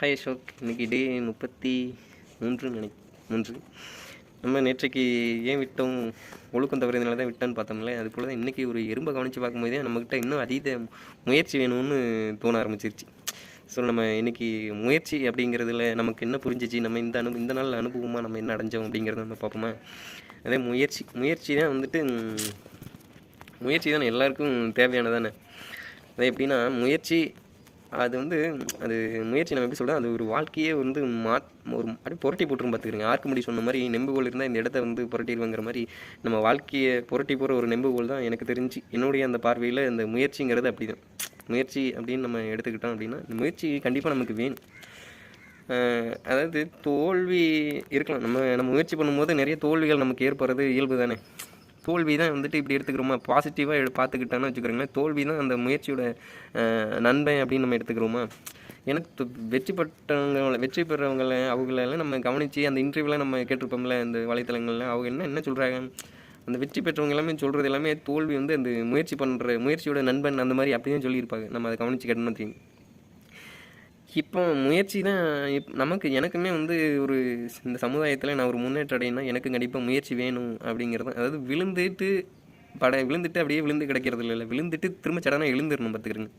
Hi Ashok இன்னைக்கு டே முப்பத்தி மூன்று நினை மூன்று. நம்ம நேற்றைக்கு ஏன் விட்டோம்? ஒழுக்கம் தவறுதனால தான் விட்டோன்னு பார்த்தோம்ல. அது போல் தான் இன்றைக்கி ஒரு எறும்பை கவனித்து பார்க்கும்போதே நம்மக்கிட்ட இன்னும் அதீத முயற்சி வேணும்னு தோண ஆரம்பிச்சிருச்சு. ஸோ நம்ம இன்றைக்கி முயற்சி அப்படிங்கிறதுல நமக்கு என்ன புரிஞ்சிச்சு? நம்ம இந்த அனு இந்த நாள் அனுபவமாக நம்ம என்ன அடைஞ்சோம் அப்படிங்கிறத நம்ம பார்ப்போமா? அதே முயற்சி முயற்சி தான் வந்துட்டு முயற்சி தானே எல்லாருக்கும் தேவையானதானே அது எப்படின்னா முயற்சி அது வந்து அது முயற்சி நம்ம எப்படி சொல்கிறோம் அது ஒரு வாழ்க்கையே வந்து மா ஒரு அப்படியே புரட்டி போட்டுரும் பார்த்துக்கிறீங்க. ஆர்க்குமுடி சொன்ன மாதிரி நெம்புகோல் இருந்தால் இந்த இடத்த வந்து புரட்டிடுவாங்கிற மாதிரி நம்ம வாழ்க்கையை புரட்டி போகிற ஒரு நெம்புகோல் தான் எனக்கு தெரிஞ்சு என்னுடைய அந்த பார்வையில் இந்த முயற்சிங்கிறது அப்படி தான் முயற்சி அப்படின்னு நம்ம எடுத்துக்கிட்டோம் அப்படின்னா இந்த முயற்சி கண்டிப்பாக நமக்கு வேணும். அதாவது தோல்வி இருக்கலாம். நம்ம நம்ம முயற்சி பண்ணும்போது நிறைய தோல்விகள் நமக்கு ஏற்படுறது இயல்பு தானே. தோல்வி தான் வந்துட்டு இப்படி எடுத்துக்கிறோமா பாசிட்டிவாக பார்த்துக்கிட்டோன்னு வச்சுக்கிறோங்களேன் தோல்வி தான் அந்த முயற்சியோட நண்பன் நன்மை அப்படின்னு நம்ம எடுத்துக்கிறோமா? எனக்கு வெற்றி பெற்றவங்கள வெற்றி பெறவங்கள அவங்களெல்லாம் நம்ம கவனித்து அந்த இன்டர்வியூலாம் நம்ம கேட்டிருப்போம்ல இந்த வலைத்தளங்களில் அவங்க என்ன என்ன சொல்கிறாங்க அந்த வெற்றி பெற்றவங்க எல்லாமே சொல்கிறது எல்லாமே தோல்வி வந்து அந்த முயற்சி பண்ணுற முயற்சியோட நண்பன் அந்த மாதிரி அப்படி தான் சொல்லியிருப்பாங்க. நம்ம அதை கவனித்து கேட்டோம்னு தெரியும் இப்போ முயற்சி தான் நமக்கு எனக்குமே வந்து ஒரு இந்த சமுதாயத்தில் நான் ஒரு முன்னேற்றம் அடையினா எனக்கு கண்டிப்பாக முயற்சி வேணும் அப்படிங்கிறது அதாவது விழுந்துட்டு பட விழுந்துட்டு அப்படியே விழுந்து கிடைக்கிறது இல்லை விழுந்துட்டு திரும்ப சடனாக எழுந்துடணும் பார்த்துக்கிறேங்க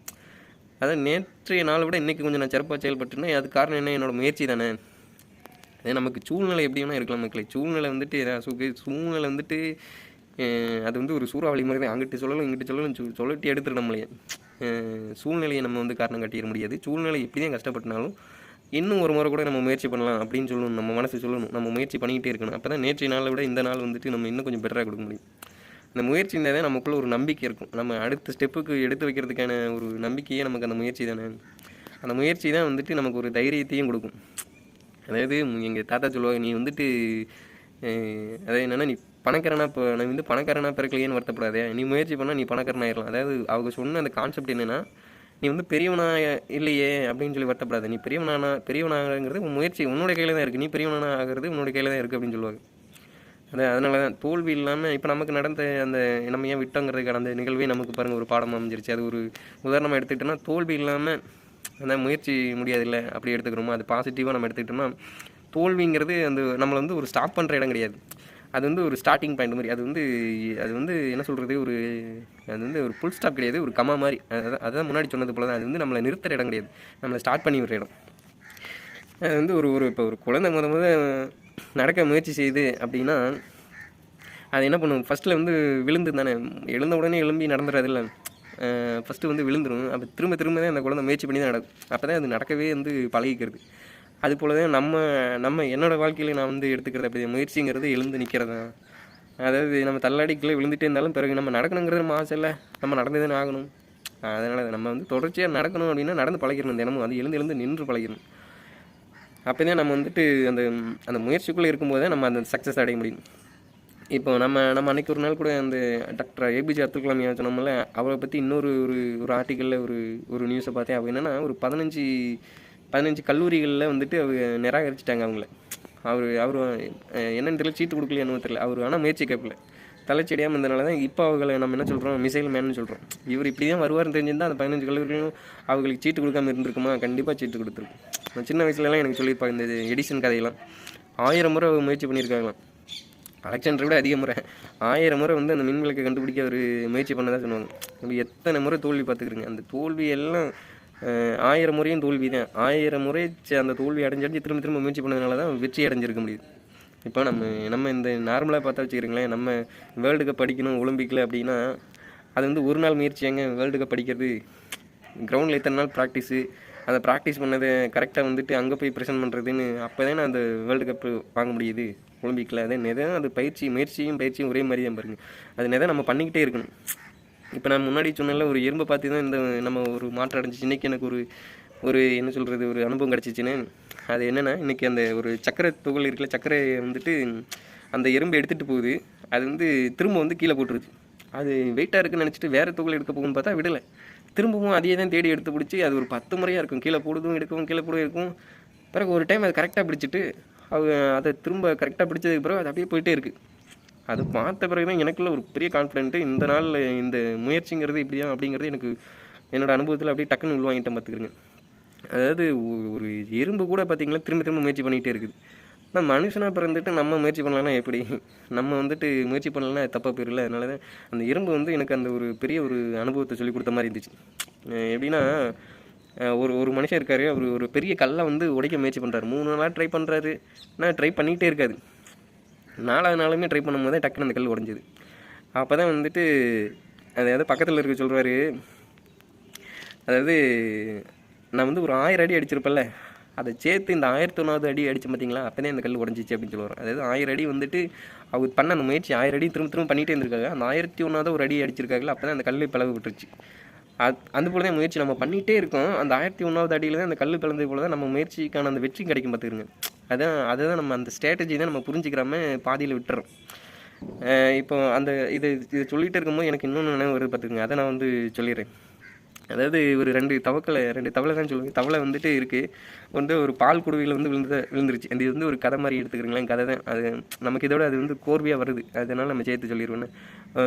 அதான் நேற்றைய நாளை விட இன்றைக்கி கொஞ்சம் நான் சிறப்பாக செயல்பட்டுனா அது காரணம் என்ன? என்னோட முயற்சி தானே. அதே நமக்கு சூழ்நிலை எப்படி வேணால் இருக்கலாம் மக்களை. சூழ்நிலை வந்துட்டு ஏதாவது சூழ்நிலை வந்துட்டு அது வந்து ஒரு சூறாவளி மாதிரி தான். அங்கிட்டு சொல்லலும் இங்கிட்டு சொல்லலும் சொ- சொல்லட்டி எடுத்துட நம்மளையே. சூழ்நிலையை நம்ம வந்து காரணம் காட்டிட முடியாது. சூழ்நிலை எப்படி தான் கஷ்டப்பட்டினாலும் இன்னும் ஒரு முறை கூட நம்ம முயற்சி பண்ணலாம் அப்படின்னு சொல்லணும். நம்ம மனசு சொல்லணும். நம்ம முயற்சி பண்ணிக்கிட்டே இருக்கணும். அப்போ தான் நேற்றைய நாளை விட இந்த நாள் வந்துட்டு நம்ம இன்னும் கொஞ்சம் பெட்டராக கொடுக்க முடியும். அந்த முயற்சி தான் நமக்குள்ளே ஒரு நம்பிக்கை இருக்கும். நம்ம அடுத்த ஸ்டெப்புக்கு எடுத்து வைக்கிறதுக்கான ஒரு நம்பிக்கையே நமக்கு அந்த முயற்சி தானே. அந்த முயற்சி தான் வந்துட்டு நமக்கு ஒரு தைரியத்தையும் கொடுக்கும். அதாவது எங்கள் தாத்தா சொல்லுவாங்க நீ வந்துட்டு அதாவது என்னென்னா நீ பணக்காரனா இப்போ நான் வந்து பணக்காரனா பிறக்கலையேன்னு வருத்தப்படாதே. நீ முயற்சி பண்ணால் நீ பணக்காரன் ஆயிடலாம் அதாவது அவங்க சொன்ன அந்த கான்செப்ட் என்னென்னா நீ வந்து பெரியவனா இல்லையே அப்படின்னு சொல்லி வருத்தப்படாத. நீ பெரியவனானா பெரியவனாகிறது உன் முயற்சி உன்னோட கையில் தான் இருக்குது நீ பெரியவனானா ஆகிறது உன்னோட கையில் தான் இருக்குது அப்படின்னு சொல்லுவாங்க. அது அதனால தான் தோல்வி இல்லாமல் இப்போ நமக்கு நடந்த அந்த நம்ம ஏன் விட்டோங்கிறது கடந்த நிகழ்வே நமக்கு பாருங்கள் ஒரு பாடம் அமைஞ்சிருச்சு. அது ஒரு உதாரணமாக எடுத்துக்கிட்டோம்னா தோல்வி இல்லாமல் அந்த முயற்சி முடியாதில்ல அப்படி எடுத்துக்கிறோமோ அது பாசிட்டிவாக நம்ம எடுத்துக்கிட்டோம்னா தோல்விங்கிறது அந்த நம்மளை வந்து ஒரு ஸ்டாப் பண்ணுற இடம் கிடையாது. அது வந்து ஒரு ஸ்டார்டிங் பாயிண்ட் மாதிரி. அது வந்து அது வந்து என்ன சொல்கிறது ஒரு அது வந்து ஒரு ஃபுல் ஸ்டாப் கிடையாது ஒரு கமா மாதிரி. அதான் அதான் முன்னாடி சொன்னது போல தான் அது வந்து நம்மளை நிறுத்துற இடம் கிடையாது. நம்மளை ஸ்டார்ட் பண்ணி விடுற இடம். அது வந்து ஒரு ஒரு இப்போ ஒரு குழந்தை முத முத நடக்க முயற்சி செய்யுது அப்படின்னா அது என்ன பண்ணும்? ஃபஸ்ட்டில் வந்து விழுந்து தானே. எழுந்த உடனே எழும்பி நடந்துடாதுல்ல ஃபஸ்ட்டு வந்து விழுந்துடும் அப்போ திரும்ப திரும்ப தான் அந்த குழந்தை முயற்சி பண்ணி தான் நடக்கும். அப்போ தான் அது நடக்கவே வந்து பழகிக்கிறது. அது போல் தான் நம்ம நம்ம என்னோட வாழ்க்கையில் நான் வந்து எடுத்துக்கிறது அப்படி முயற்சிங்கிறது எழுந்து நிற்கிறது தான் அதாவது நம்ம தள்ளாடிக்குள்ளே விழுந்துட்டே இருந்தாலும் பிறகு நம்ம நடக்கணுங்கிறது நம்ம ஆசை இல்லை. நம்ம நடந்து தானே ஆகணும். அதனால் நம்ம வந்து தொடர்ச்சியாக நடக்கணும் அப்படின்னா நடந்து பழகிடணும் தினமும். அது எழுந்து எழுந்து நின்று பழகிடணும். அப்போ தான் நம்ம வந்துட்டு அந்த அந்த முயற்சிக்குள்ளே இருக்கும்போது தான் நம்ம அந்த சக்ஸஸ் அடைய முடியும். இப்போ நம்ம நம்ம அன்னைக்கு ஒரு நாள் கூட அந்த டாக்டர் ஏபிஜே அப்துல் கலாம் சொன்னோம்ல அவரை பற்றி இன்னொரு ஒரு ஒரு ஆர்டிக்கலில் ஒரு ஒரு நியூஸை பார்த்தேன். அவங்க என்னென்னா ஒரு பதினஞ்சு பதினஞ்சு கல்லூரிகளில் வந்துட்டு அவங்க நிராகரிச்சிட்டாங்க அவங்கள. அவர் அவர் என்னன்னு தெரியல சீட்டு கொடுக்கலையான்னு தெரியல. அவர் ஆனால் முயற்சி கேட்கல. தலைச்செடியாமல் இருந்தனால தான் இப்போ அவங்களை நம்ம என்ன சொல்கிறோம் மிசைல் மேன்னு சொல்கிறோம் இவர் இப்படி தான் வருவார்னு தெரிஞ்சிருந்தால் அந்த பதினஞ்சு கல்லூரிகளும் அவங்களுக்கு சீட்டு கொடுக்காம இருந்திருக்குமா? கண்டிப்பாக சீட்டு கொடுத்துருக்கும். நான் சின்ன வயசுலலாம் எனக்கு சொல்லியிருப்பாங்க இந்த எடிசன் கதையெல்லாம். ஆயிரம் முறை அவங்க முயற்சி பண்ணியிருக்காங்களாம். அலெக்சாண்டர் விட அதிக முறை. ஆயிரம் முறை வந்து அந்த மின் விளக்கை கண்டுபிடிக்க அவர் முயற்சி பண்ணதா சொல்லுவாங்க. நம்ம எத்தனை முறை தோல்வி பார்த்துக்கிறீங்க அந்த தோல்வி எல்லாம் ஆயிரம் முறையும் தோல்வி தான் ஆயிரம் முறை அந்த தோல்வி அடைஞ்சடிச்சு திரும்ப திரும்ப முயற்சி பண்ணதுனால தான் வெற்றி அடைஞ்சிருக்க முடியுது. இப்போ நம்ம நம்ம இந்த நார்மலாக பார்த்தா வச்சுக்கிறீங்களேன் நம்ம வேர்ல்டு கப் படிக்கணும் ஒலிம்பிக்கில் அப்படின்னா அது வந்து ஒரு நாள் முயற்சி எங்கே வேர்ல்டு கப் படிக்கிறது கிரவுண்டில் எத்தனை நாள் ப்ராக்டிஸு அதை ப்ராக்டிஸ் பண்ணதை கரெக்டாக வந்துட்டு அங்கே போய் ப்ரெசென்ட் பண்ணுறதுன்னு அப்போ தானே அந்த வேர்ல்டு கப்பு வாங்க முடியுது. ஒலிம்பிக்கில் அதே நிதான் அது பயிற்சி முயற்சியும் பயிற்சியும் ஒரே மாதிரி தான் பாருங்க. அது நிதான் நம்ம பண்ணிக்கிட்டே இருக்கணும். இப்போ நான் முன்னாடி சொன்னல ஒரு எறும்பை பார்த்து தான் இந்த நம்ம ஒரு மாற்றம் அடைஞ்சிச்சு. இன்றைக்கி எனக்கு ஒரு ஒரு என்ன சொல்கிறது ஒரு அனுபவம் கிடச்சிச்சின்னு. அது என்னென்னா இன்றைக்கி அந்த ஒரு சக்கரை துகள் இருக்குல்ல சக்கரையை வந்துட்டு அந்த எறும்பு எடுத்துகிட்டு போகுது. அது வந்து திரும்ப வந்து கீழே போட்டுருது. அது வெயிட்டாக இருக்குன்னு நினச்சிட்டு வேறு துகள் எடுக்க போகும்னு பார்த்தா விடலை. திரும்பவும் அதையே தான் தேடி எடுத்து பிடிச்சி அது ஒரு பத்து முறையாக இருக்கும். கீழே போடுதும் எடுக்கவும் கீழே போடவும் இருக்கும். பிறகு ஒரு டைம் அது கரெக்டாக பிடிச்சிட்டு அவங்க அதை திரும்ப கரெக்டாக பிடிச்சதுக்கு பிறகு அது அப்படியே போயிட்டே இருக்குது அது பார்த்த பிறகு தான் எனக்குள்ள ஒரு பெரிய கான்ஃபிடென்ட்டு இந்த நாளில் இந்த முயற்சிங்கிறது இப்படி தான் அப்படிங்கிறது எனக்கு என்னோடய அனுபவத்தில் அப்படியே டக்குன்னு உள்வாங்கிட்டேன் பார்த்துக்கிறேங்க. அதாவது ஒரு எறும்பு கூட பார்த்திங்கனா திரும்ப திரும்ப முயற்சி பண்ணிகிட்டே இருக்குது. ஆனால் மனுஷனாக பிறந்துட்டு நம்ம முயற்சி பண்ணலன்னா எப்படி? நம்ம வந்துட்டு முயற்சி பண்ணலன்னா தப்பாக போயிடல அதனால தான் அந்த எறும்பு வந்து எனக்கு அந்த ஒரு பெரிய ஒரு அனுபவத்தை சொல்லி கொடுத்த மாதிரி இருந்துச்சு. எப்படின்னா ஒரு ஒரு மனுஷன் இருக்காரு அவர் ஒரு பெரிய கல்லை வந்து உடைக்க முயற்சி பண்ணுறாரு மூணு நாளாக ட்ரை பண்ணுறாரு ஆனால் ட்ரை பண்ணிகிட்டே இருக்காது நாலாவது நாளுமே ட்ரை பண்ணும்போது தான் டக்குன்னு அந்த கல் உடஞ்சிது. அப்போ தான் வந்துட்டு அதாவது பக்கத்தில் இருக்க சொல்கிறாரு அதாவது நான் வந்து ஒரு ஆயிரம் அடி அடிச்சிருப்பேன்ல அதை சேர்த்து இந்த ஆயிரத்தி ஒன்றாவது அடி அடிச்சு பார்த்தீங்களா அப்போ தான் கல் உடஞ்சிச்சு அப்படின்னு சொல்லுவார். அதாவது ஆயிரம் அடி வந்துட்டு அவர் பண்ண அந்த முயற்சி ஆயிரம் அடி திரும்ப திரும்ப பண்ணிகிட்டே இருந்திருக்காங்க அந்த ஆயிரத்தி ஒன்றாவது ஒரு அடி அடிச்சிருக்காங்களா அப்போ தான் அந்த கல் பிளவு விட்டுருச்சு. அது அந்த போல தான் முயற்சி நம்ம பண்ணிகிட்டே இருக்கோம். அந்த ஆயிரத்தி ஒன்றாவது அடியில் தான் அந்த கல் பிளந்தது போல தான் நம்ம முயற்சிக்கான அந்த வெற்றி கிடைக்கும் பார்த்துருங்க அதான் அதை தான் நம்ம அந்த ஸ்ட்ராட்டஜி தான் நம்ம புரிஞ்சுக்கிறாம பாதியில் விட்டுறோம். இப்போ அந்த இது இது சொல்லிகிட்டு இருக்கும்போது எனக்கு இன்னொன்று நினைவு வருது பார்த்துக்குங்க. அதை நான் வந்து சொல்லிடுறேன். அதாவது ஒரு ரெண்டு தவக்களை ரெண்டு தவளை தான் சொல்லுவேன் தவளை வந்துட்டு இருக்குது வந்து ஒரு பால் குடுவையில் வந்து விழுந்து விழுந்துருச்சு. அந்த இது வந்து ஒரு கதை மாதிரி எடுத்துக்கிறீங்களேன் கதை தான். அது நமக்கு இதோட அது வந்து கோர்வையாக வருது. அதனால நம்ம சேர்த்து சொல்லிடுவோன்னு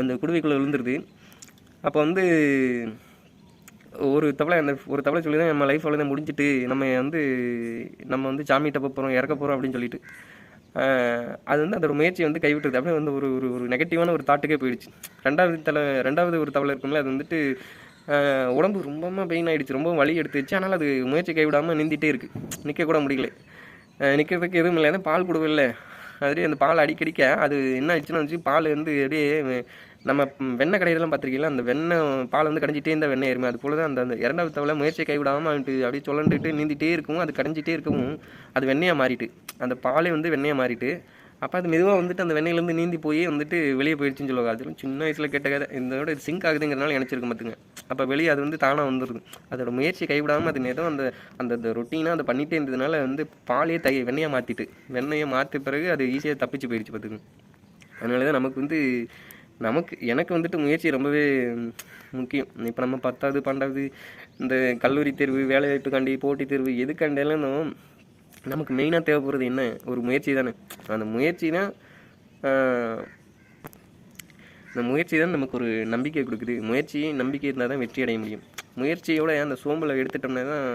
அந்த குடுவைக்குள்ளே விழுந்துருது. அப்போ வந்து ஒரு தவளை அந்த ஒரு தவளை சொல்லி தான் நம்ம லைஃப் தான் முடிஞ்சிட்டு நம்ம வந்து நம்ம வந்து சாமி டப்ப போகிறோம் இறக்க போகிறோம் அப்படின்னு சொல்லிட்டு. அது வந்து அதோட முயற்சியை வந்து கைவிட்டுருது. அப்படியே வந்து ஒரு ஒரு ஒரு நெகட்டிவான ஒரு தாட்டுக்கே போயிடுச்சு. ரெண்டாவது தலை ரெண்டாவது ஒரு தவளை இருக்கும்ல அது வந்துட்டு உடம்பு ரொம்ப பெயின் ஆயிடுச்சு. ரொம்ப வலி எடுத்துச்சு. ஆனால் அது முயற்சி கைவிடாமல் நீந்திட்டே இருக்குது நிற்கக்கூட முடியல. நிற்கிறதுக்கு எதுவும் இல்லை. பால் கொடுவில்லை அதுலேயே அந்த பால் அடிக்கடிக்க அது என்ன ஆச்சுன்னா வச்சு பால் வந்து அப்படியே நம்ம வெண்ணெய் கடையிலலாம் பார்த்துருக்கீங்களா? அந்த வெண்ணெய் பால் வந்து கடைஞ்சிட்டே இருந்தால் வெண்ணெய் ஏறுமே அது போல தான் அந்த அந்த இரண்டாவது தவளை முயற்சியை கைவிடாமல் வந்துட்டு அப்படியே சுழண்டுட்டு நீந்திட்டே இருக்கவும் அது கடைஞ்சிட்டே இருக்கவும் அது வெண்ணெயாக மாறிட்டு. அந்த பாலே வந்து வெண்ணெயாக மாறிட்டு. அப்போ அது மெதுவாக வந்துட்டு அந்த வெண்ணெயிலேருந்து நீந்தி போய் வந்துட்டு வெளியே போயிடுச்சுன்னு சொல்லுவாங்க. அதெல்லாம் சின்ன வயசில் கேட்ட கதை. இதோட இது சிங்க் ஆகுதுங்கிறனால நினச்சிருக்க பார்த்துங்க அப்போ வெளியே அது வந்து தானாக வந்துடுது அதோட முயற்சி கைவிடாமல் அது ஏதோ அந்த அந்த ரொட்டீனாக அதை பண்ணிகிட்டே இருந்ததுனால வந்து பாலையே தை வெண்ணெயை மாற்றிட்டு வெண்ணெயை மாற்றின பிறகு அது ஈஸியாக தப்பிச்சு போயிடுச்சு பார்த்துங்க அதனால தான் நமக்கு வந்து நமக்கு எனக்கு வந்துட்டு முயற்சி ரொம்பவே முக்கியம். இப்போ நம்ம பத்தாவது பன்னெண்டாவது இந்த கல்லூரி தேர்வு வேலைவாய்ப்புக்காண்டி போட்டித் தேர்வு எதுக்காண்டிலும் நமக்கு மெயினாக தேவைப்படுறது என்ன? ஒரு முயற்சி தானே. அந்த முயற்சி தான் அந்த இந்த முயற்சி தான் நமக்கு ஒரு நம்பிக்கை கொடுக்குது. முயற்சி நம்பிக்கை இருந்தால் தான் வெற்றி அடைய முடியும். முயற்சியோட அந்த சோம்பலை எடுத்துட்டோம்னா தான்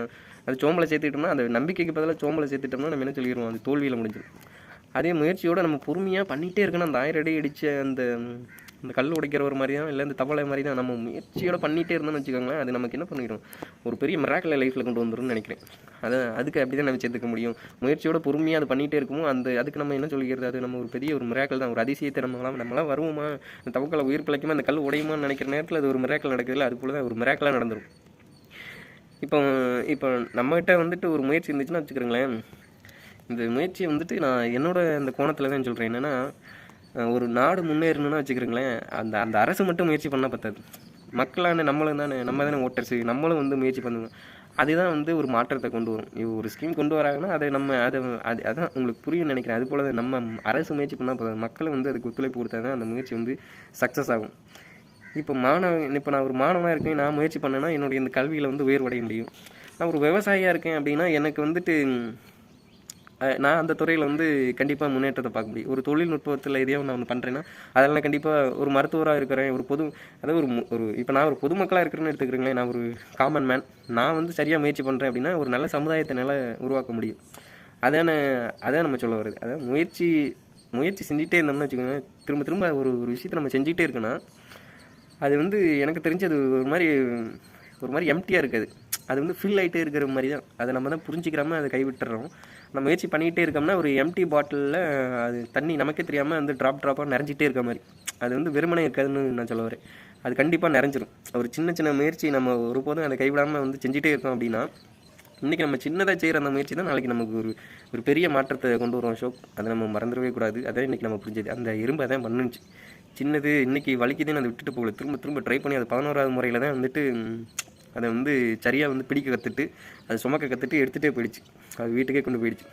அது சோம்பலை சேர்த்துக்கிட்டோம்னா அந்த நம்பிக்கைக்கு பதிலாக சோம்பலை சேர்த்துட்டோம்னா நம்ம என்ன சொல்லிடுவோம்? அது தோல்வியில் முடிஞ்சிடும். அதே முயற்சியோடு நம்ம பொறுமையாக பண்ணிகிட்டே இருக்கணும். அந்த ஆயிரம் அடி அடித்த அந்த இந்த கல் உடைக்கிற ஒரு மாதிரி தான் இல்லை இந்த தவளை மாதிரி தான் நம்ம முயற்சியோடு பண்ணிகிட்டே இருந்தோம்னு வச்சுக்கோங்களேன் அது நமக்கு என்ன பண்ணிடும்? ஒரு பெரிய மிராக்கலை லைஃப்பில் கொண்டு வந்துடும்னு நினைக்கிறேன். அதை அதுக்கு அப்படி தான் நம்ம சேர்த்துக்க முடியும். முயற்சியோட பொறுமையாக அது பண்ணிகிட்டே இருக்குமோ அந்த அதுக்கு நம்ம என்ன சொல்லிக்கிறது? அது நம்ம ஒரு பெரிய ஒரு மிராக்கல் தான். ஒரு அதிசயத்தை நம்மளாம் நம்மளாம் வருவோமா? அந்த தவக்களை உயிர் பிழைக்குமா? அந்த கல் உடையுமான்னு நினைக்கிற நேரத்தில் அது ஒரு மிராக்கல் நடக்குதுல்ல அது போல தான் ஒரு மிராக்கலாக நடந்துடும் இப்போ இப்போ நம்மகிட்ட வந்துட்டு ஒரு முயற்சி இருந்துச்சுன்னா வச்சுக்கிறோங்களேன் இந்த முயற்சியை வந்துட்டு நான் என்னோட அந்த கோணத்தில் தான் சொல்கிறேன் என்னென்னா ஒரு நாடு முன்னேறணும்னா வச்சுக்கிறீங்களேன் அந்த அந்த அரசு மட்டும் முயற்சி பண்ணால் பத்தாது. மக்களான நம்மளும் தானே நம்ம தானே ஓட்டர்ஸு நம்மளும் வந்து முயற்சி பண்ணுவோம். அதுதான் வந்து ஒரு மாற்றத்தை கொண்டு வரும். ஒரு ஸ்கீம் கொண்டு வராங்கன்னா அதை நம்ம அதை அது அதான் உங்களுக்கு புரியும் நினைக்கிறேன். அது போல தான் நம்ம அரசு முயற்சி பண்ணால் போதும் மக்களும் வந்து அதுக்கு ஒத்துழைப்பு கொடுத்தா தான் அந்த முயற்சி வந்து சக்ஸஸ் ஆகும். இப்போ மாணவன் இப்போ நான் ஒரு மாணவனாக இருக்கேன். நான் முயற்சி பண்ணேன்னா என்னுடைய இந்த கல்வியில் வந்து உயர்வடைய முடியும். நான் ஒரு விவசாயியாக இருக்கேன் அப்படின்னா எனக்கு வந்துட்டு நான் அந்த துறையில் வந்து கண்டிப்பாக முன்னேற்றத்தை பார்க்க முடியும். ஒரு தொழில்நுட்பத்தில் எதையோ நான் ஒன்று பண்ணுறேன்னா அதெல்லாம் கண்டிப்பாக ஒரு மருத்துவராக இருக்கிறேன் ஒரு பொது அதாவது ஒரு ஒரு இப்போ நான் ஒரு பொதுமக்களாக இருக்கிறேன்னு எடுத்துக்கிறீங்களேன் நான் ஒரு காமன் மேன் நான் வந்து சரியாக முயற்சி பண்ணுறேன் அப்படின்னா ஒரு நல்ல சமுதாயத்தை நல்லா உருவாக்க முடியும். அதான அதான் நம்ம சொல்ல வருது அதான் முயற்சி முயற்சி செஞ்சுட்டே இருந்தோம்னு வச்சுக்கோங்க திரும்ப திரும்ப ஒரு ஒரு விஷயத்தை நம்ம செஞ்சுட்டே இருக்கோன்னா அது வந்து எனக்கு தெரிஞ்சு அது ஒரு மாதிரி ஒரு மாதிரி எம்டியாக இருக்காது அது. வந்து ஃபில் ஆகிட்டே இருக்கிற மாதிரி தான். அதை நம்ம தான் புரிஞ்சிக்கிறாமல் அதை கைவிட்டுறோம். நம்ம முயற்சி பண்ணிகிட்டே இருக்கோம்னா ஒரு எம்டி பாட்டிலில் அது தண்ணி நமக்கே தெரியாமல் வந்து ட்ராப் ட்ராப்பாக நிறைஞ்சிட்டே இருக்க மாதிரி. அது வந்து வெறுமனே இருக்காதுன்னு நான் சொல்ல வரேன். அது கண்டிப்பாக நிறைஞ்சிடும் ஒரு சின்ன சின்ன முயற்சி நம்ம ஒருபோதும் அதை கைவிடாமல் வந்து செஞ்சுட்டே இருக்கோம் அப்படின்னா இன்றைக்கி நம்ம சின்னதாக செய்கிற அந்த முயற்சி தான் நாளைக்கு நமக்கு ஒரு ஒரு பெரிய மாற்றத்தை கொண்டு வரும் ஷோக் அதை நம்ம மறந்துடவே கூடாது. அதான் இன்றைக்கி நம்ம புரிஞ்சது. அந்த எறும்பு அதான் பண்ணுச்சு. சின்னது இன்றைக்கி வலிக்குதுன்னு அதை விட்டுட்டு போகல. திரும்ப திரும்ப ட்ரை பண்ணி அது பதினோராவது முறையில் தான் வந்துட்டு அதை வந்து சரியாக வந்து பிடிக்க கற்றுட்டு அதை சுமக்க கற்றுட்டு எடுத்துகிட்டே போயிடுச்சு. அது வீட்டுக்கே கொண்டு போயிடுச்சு.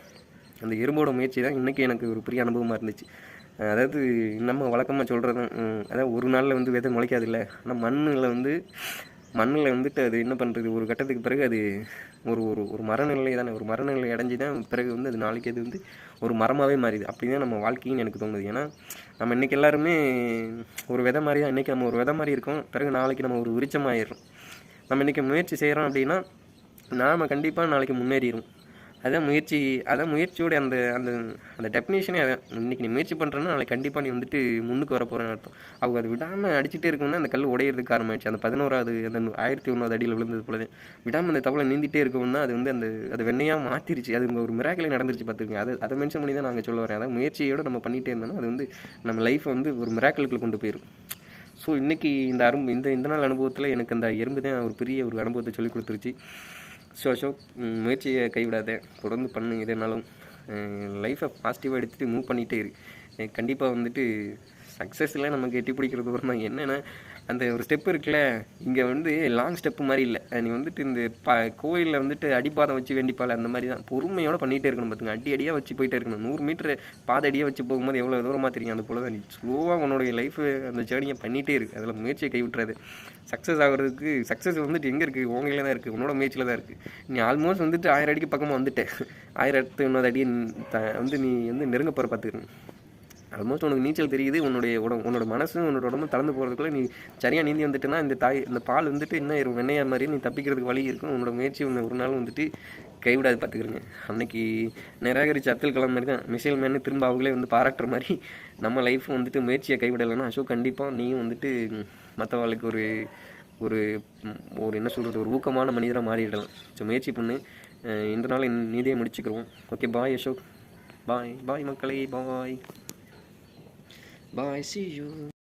அந்த எறும்போட முயற்சி தான் இன்றைக்கி எனக்கு ஒரு பெரிய அனுபவமாக இருந்துச்சு. அதாவது நம்ம வழக்கமாக சொல்கிறது அதாவது ஒரு நாளில் வந்து விதை முளைக்காதுல்ல. ஆனால் மண்ணில் வந்து மண்ணில் வந்துட்டு அது என்ன பண்ணுறது ஒரு கட்டத்துக்கு பிறகு அது ஒரு ஒரு ஒரு மரநிலை தானே ஒரு மரநிலை அடைஞ்சு தான் பிறகு வந்து அது நாளைக்கு அது வந்து ஒரு மரமாகவே மாறிது. அப்படி தான் நம்ம வாழ்க்கைன்னு எனக்கு தோணுது. ஏன்னா நம்ம இன்றைக்கி எல்லாருமே ஒரு விதை மாதிரி தான் இன்றைக்கி நம்ம ஒரு விதை மாதிரி இருக்கோம். பிறகு நாளைக்கு நம்ம ஒரு விருச்சமாயிடுறோம் நம்ம இன்றைக்கி முயற்சி செய்கிறோம் அப்படின்னா நாம் கண்டிப்பாக நாளைக்கு முன்னேறிடும் அதான் முயற்சி அதான் முயற்சியோட அந்த அந்த அந்த டெஃபினேஷனே அதான். இன்றைக்கி நீ முயற்சி பண்ணுறேன்னா நாளைக்கு கண்டிப்பாக நீ வந்துட்டு முன்னுக்கு வர போகிறேன்னு அர்த்தம். அவங்க அது விடாமல் அடிச்சுட்டே இருக்கணும்னா அந்த கல் உடையிறதுக்கு ஆரம்பிச்சு அந்த பதினோராவது அந்த ஆயிரத்தி ஒன்றாவது அடியில் விழுந்தது போல விடாமல் அந்த தவளை நீந்திட்டே இருக்கணும்னா அது வந்து அந்த அது வெண்ணையாக மாற்றிருச்சு அது ஒரு மிராக்கிலே நடந்துருச்சு பார்த்துருங்க அதை அதை மென்ஷன் பண்ணி தான் நாங்கள் சொல்ல வரேன். அதான் முயற்சியோடு நம்ம பண்ணிகிட்டே இருந்தோம்னா அது வந்து நம்ம லைஃப்பை வந்து ஒரு மிராக்கிளுக்குள்ள கொண்டு போயிடும் ஸோ இன்றைக்கி இந்த அரும்பு இந்த இந்த நாள் அனுபவத்தில் எனக்கு அந்த எறும்பு தான் ஒரு பெரிய ஒரு அனுபவத்தை சொல்லி கொடுத்துருச்சு. ஸோ ஷோ முயற்சியை கைவிடாத தொடர்ந்து பண்ணு எதுனாலும் லைஃப்பை பாசிட்டிவாக எடுத்துகிட்டு மூவ் பண்ணிகிட்டே இரு. கண்டிப்பாக வந்துட்டு சக்ஸஸில் நமக்கு எட்டி பிடிக்கிறது ஒரு தான் என்னென்னா அந்த ஒரு ஸ்டெப் இருக்குல்ல இங்கே வந்து லாங் ஸ்டெப்பு மாதிரி இல்லை. நீ வந்துட்டு இந்த ப கோயிலில் வந்துட்டு அடிப்பாதம் வச்சு வேண்டிப்பால அந்த மாதிரி தான். பொறுமையோட பண்ணிகிட்டே இருக்கணும் பார்த்துங்க அடி அடியாக வச்சு போயிட்டே இருக்கணும். நூறு மீட்ரு பாதடியாக வச்சு போகும்போது எவ்வளோ தூரமாக தெரியும்? அது போல் தான் நீ ஸ்லோவாக உன்னுடைய லைஃப் அந்த ஜேர்னியை பண்ணிகிட்டே இருக்குது அதில் முயற்சியை கைவிட்டுறாது. சக்ஸஸ் ஆகிறதுக்கு சக்ஸஸ் வந்துட்டு எங்கே இருக்குது உங்களில் தான் இருக்குது உன்னோட முயற்சியில் தான் இருக்குது நீ ஆல்மோஸ்ட் வந்துட்டு ஆயிரம் அடிக்கு பக்கமாக வந்துட்டேன் ஆயிரத்து இன்னொரு அடி த- வந்து நீ வந்து நெருங்க போகிற பார்த்துக்கணும் ஆல்மோஸ்ட் உனக்கு நீச்சல் தெரியுது உன்னுடைய உடம்பு உன்னோட மனசும் உன்னோட உடம்பும் தளர்ந்து போகிறதுக்குள்ள நீ சரியாக நீந்தி வந்துட்டுனா இந்த தாய் இந்த பால் வந்துட்டு இன்னும் ஒரு வெண்ணையா மாதிரி நீ தப்பிக்கிறதுக்கு வழி இருக்கும். உன்னோட முயற்சி உன்னை ஒரு நாள் வந்துட்டு கைவிடாது பார்த்துக்கிறங்க அன்னைக்கு நிராகரிச்ச அப்துல் கலாம் மாதிரி தான் மிசைல் மேனு திரும்ப அவங்களே வந்து பாராட்டுற மாதிரி நம்ம லைஃப் வந்துட்டு முயற்சியை கைவிடலைன்னா அசோக் கண்டிப்பாக நீயும் வந்துட்டு மற்றவாளுக்கு ஒரு ஒரு ஒரு என்ன சொல்கிறது ஒரு ஊக்கமான மனிதராக மாறிடலாம். ஸோ முயற்சி பண்ணு. இந்த நாள் நீதியை முடிச்சுக்கிறோம் ஓகே பாய் அசோக். பாய் பாய் மக்களே பாய் Bye, see you.